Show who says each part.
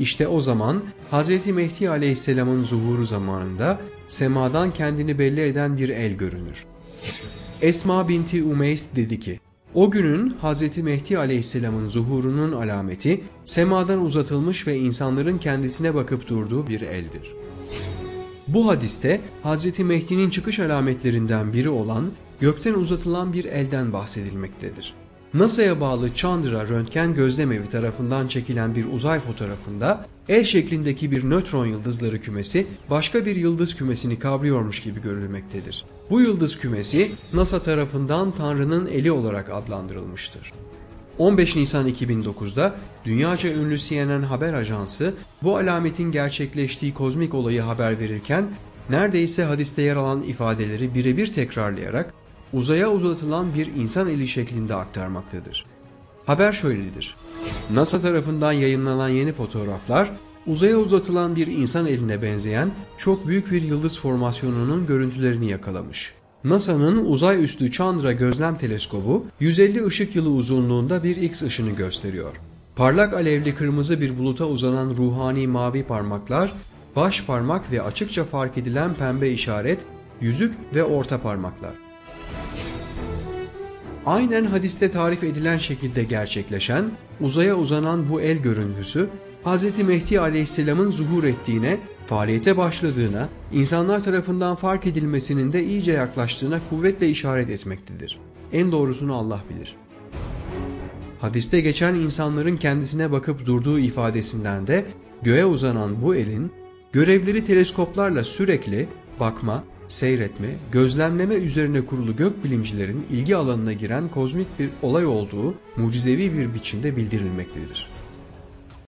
Speaker 1: İşte o zaman Hz. Mehdi aleyhisselamın zuhuru zamanında semadan kendini belli eden bir el görünür. Esma binti Umeys dedi ki, o günün Hz. Mehdi aleyhisselamın zuhurunun alameti semadan uzatılmış ve insanların kendisine bakıp durduğu bir eldir. Bu hadiste Hz. Mehdi'nin çıkış alametlerinden biri olan gökten uzatılan bir elden bahsedilmektedir. NASA'ya bağlı Chandra röntgen gözlemevi tarafından çekilen bir uzay fotoğrafında el şeklindeki bir nötron yıldızları kümesi başka bir yıldız kümesini kavruyormuş gibi görülmektedir. Bu yıldız kümesi NASA tarafından Tanrı'nın eli olarak adlandırılmıştır. 15 Nisan 2009'da dünyaca ünlü CNN haber ajansı bu alametin gerçekleştiği kozmik olayı haber verirken neredeyse hadiste yer alan ifadeleri birebir tekrarlayarak uzaya uzatılan bir insan eli şeklinde aktarmaktadır. Haber şöyledir. NASA tarafından yayınlanan yeni fotoğraflar uzaya uzatılan bir insan eline benzeyen çok büyük bir yıldız formasyonunun görüntülerini yakalamış. NASA'nın uzay üstü Chandra gözlem teleskobu 150 ışık yılı uzunluğunda bir X ışını gösteriyor. Parlak alevli kırmızı bir buluta uzanan ruhani mavi parmaklar, baş parmak ve açıkça fark edilen pembe işaret, yüzük ve orta parmaklar. Aynen hadiste tarif edilen şekilde gerçekleşen, uzaya uzanan bu el görüntüsü, Hz. Mehdi aleyhisselamın zuhur ettiğine, faaliyete başladığına, insanlar tarafından fark edilmesinin de iyice yaklaştığına kuvvetle işaret etmektedir. En doğrusunu Allah bilir. Hadiste geçen insanların kendisine bakıp durduğu ifadesinden de göğe uzanan bu elin görevleri teleskoplarla sürekli bakma, seyretme, gözlemleme üzerine kurulu gökbilimcilerin ilgi alanına giren kozmik bir olay olduğu mucizevi bir biçimde bildirilmektedir.